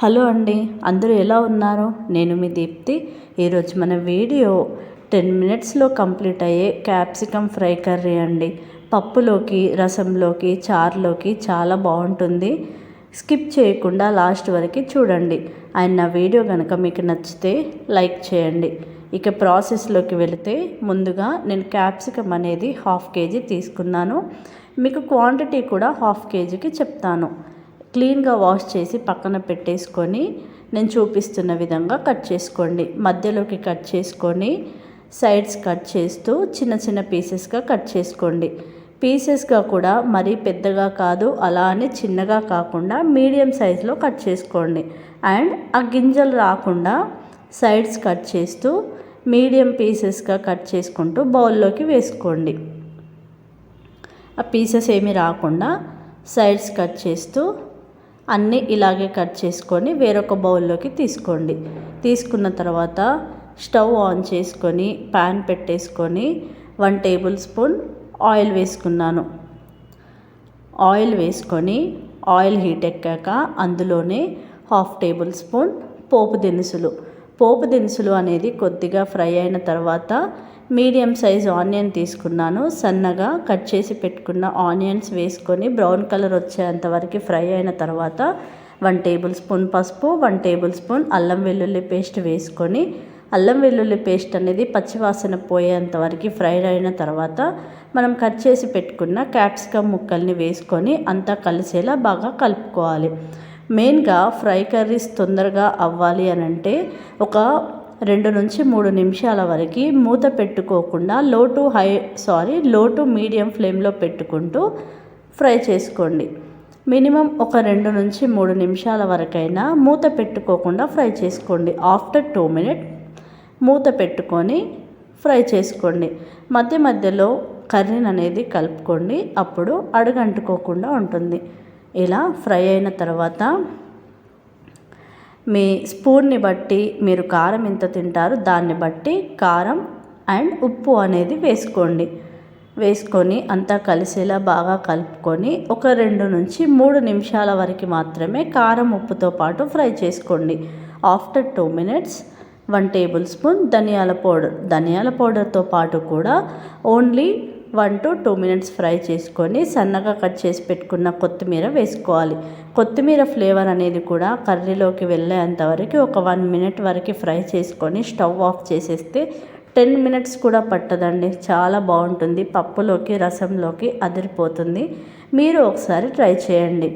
Hello అండి అందరూ ఎలా ఉన్నారు? నేను మీ దీప్తి. ఈరోజు మన వీడియో టెన్ మినిట్స్లో కంప్లీట్ అయ్యే క్యాప్సికమ్ ఫ్రై కర్రీ అండి. పప్పులోకి రసంలోకి చారులోకి చాలా బాగుంటుంది. స్కిప్ చేయకుండా లాస్ట్ వరకు చూడండి. అండ్ నా వీడియో కనుక మీకు నచ్చితే లైక్ చేయండి. ఇక ప్రాసెస్లోకి వెళితే ముందుగా నేను క్యాప్సికమ్ అనేది హాఫ్ కేజీ తీసుకున్నాను. మీకు క్వాంటిటీ కూడా హాఫ్ కేజీకి చెప్తాను. క్లీన్గా వాష్ చేసి పక్కన పెట్టేసుకొని నేను చూపిస్తున్న విధంగా కట్ చేసుకోండి. మధ్యలోకి కట్ చేసుకొని సైడ్స్ కట్ చేస్తూ చిన్న చిన్న పీసెస్గా కట్ చేసుకోండి. పీసెస్గా కూడా మరీ పెద్దగా కాదు అలా అని చిన్నగా కాకుండా మీడియం సైజులో కట్ చేసుకోండి. అండ్ ఆ గింజలు రాకుండా సైడ్స్ కట్ చేస్తూ మీడియం పీసెస్గా కట్ చేసుకుంటూ బౌల్లోకి వేసుకోండి. ఆ పీసెస్ ఏమి రాకుండా సైడ్స్ కట్ చేస్తూ అన్నీ ఇలాగే కట్ చేసుకొని వేరొక బౌల్లోకి తీసుకోండి. తీసుకున్న తర్వాత స్టవ్ ఆన్ చేసుకొని ప్యాన్ పెట్టేసుకొని వన్ టేబుల్ స్పూన్ ఆయిల్ వేసుకున్నాను. ఆయిల్ వేసుకొని ఆయిల్ హీట్ ఎక్కాక అందులోనే హాఫ్ టేబుల్ స్పూన్ పోపు దినుసులు. పోపు దినుసులు అనేది కొద్దిగా ఫ్రై అయిన తర్వాత మీడియం సైజ్ ఆనియన్ తీసుకున్నాను. సన్నగా కట్ చేసి పెట్టుకున్న ఆనియన్స్ వేసుకొని బ్రౌన్ కలర్ వచ్చేంత వరకు ఫ్రై అయిన తర్వాత వన్ టేబుల్ స్పూన్ పసుపు వన్ టేబుల్ స్పూన్ అల్లం వెల్లుల్లి పేస్ట్ వేసుకొని అల్లం వెల్లుల్లి పేస్ట్ అనేది పచ్చివాసన పోయేంత వరకు ఫ్రై అయిన తర్వాత మనం కట్ చేసి పెట్టుకున్న క్యాప్సికమ్ ముక్కల్ని వేసుకొని అంతా కలిసేలా బాగా కలుపుకోవాలి. మెయిన్గా ఫ్రై కర్రీస్ తొందరగా అవ్వాలి అని అంటే ఒక రెండు నుంచి మూడు నిమిషాల వరకు మూత పెట్టుకోకుండా low to high sorry low to medium ఫ్లేమ్లో పెట్టుకుంటూ ఫ్రై చేసుకోండి. మినిమం ఒక రెండు నుంచి మూడు నిమిషాల వరకైనా మూత పెట్టుకోకుండా ఫ్రై చేసుకోండి. ఆఫ్టర్ టూ మినిట్ మూత పెట్టుకొని ఫ్రై చేసుకోండి. మధ్య మధ్యలో కర్రీని అనేది కలుపుకోండి. అప్పుడు అడుగంటుకోకుండా ఉంటుంది. ఇలా ఫ్రై అయిన తర్వాత మీ స్పూన్ని బట్టి మీరు కారం ఎంత తింటారో దాన్ని బట్టి కారం అండ్ ఉప్పు అనేది వేసుకోండి. వేసుకొని అంతా కలిసేలా బాగా కలుపుకొని ఒక రెండు నుంచి మూడు నిమిషాల వరకు మాత్రమే కారం ఉప్పుతో పాటు ఫ్రై చేసుకోండి. After two minutes one tablespoon ధనియాల పౌడర్. ధనియాల పౌడర్తో పాటు కూడా only one to two minutes fry చేసుకొని సన్నగా కట్ చేసి పెట్టుకున్న కొత్తిమీర వేసుకోవాలి. కొత్తిమీర ఫ్లేవర్ అనేది కూడా కర్రీలోకి వెళ్ళేంత వరకు ఒక వన్ మినిట్ వరకు ఫ్రై చేసుకొని స్టవ్ ఆఫ్ చేసేస్తే టెన్ మినిట్స్ కూడా పట్టదండి. చాలా బాగుంటుంది. పప్పులోకి రసంలోకి అదిరిపోతుంది. మీరు ఒకసారి ట్రై చేయండి.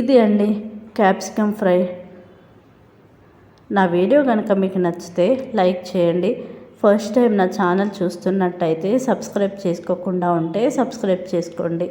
ఇది అండి క్యాప్సికమ్ ఫ్రై. నా వీడియో కనుక మీకు నచ్చితే లైక్ చేయండి. ఫస్ట్ టైం నా ఛానల్ చూస్తున్నట్టయితే సబ్స్క్రైబ్ చేసుకోకుండా ఉంటే సబ్స్క్రైబ్ చేసుకోండి.